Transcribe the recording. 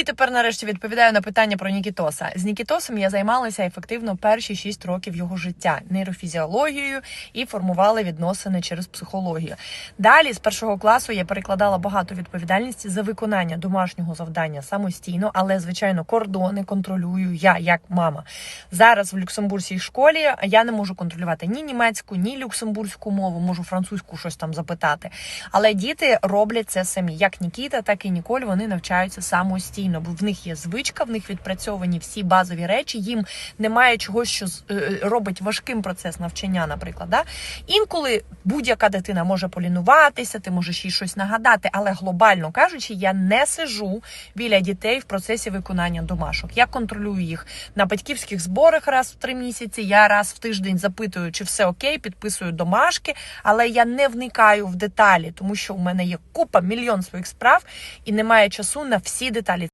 І тепер нарешті відповідаю на питання про Нікітоса. З Нікітосом я займалася ефективно перші 6 років його життя нейрофізіологією і формувала відносини через психологію. Далі з першого класу я перекладала багато відповідальності за виконання домашнього завдання самостійно, але звичайно кордони контролюю я як мама. Зараз в люксембурзькій школі я не можу контролювати ні німецьку, ні люксембурзьку мову, можу французьку щось там запитати. Але діти роблять це самі. Як Нікіта, так і Ніколь. Вони навчаються самостійно, бо в них є звичка, в них відпрацьовані всі базові речі. Їм немає чогось, що е, робить важким процес навчання, наприклад. Да? Інколи будь-яка дитина може полінуватися, ти можеш їй щось нагадати, але глобально кажучи, я не сижу біля дітей в процесі виконання домашок. Я контролюю їх на батьківських зборах раз в три місяці. Я раз в тиждень запитую, чи все окей, підписую домашки, але я не вникаю в деталі, тому що у мене є купа мільйон своїх справ і немає часу на всі деталі.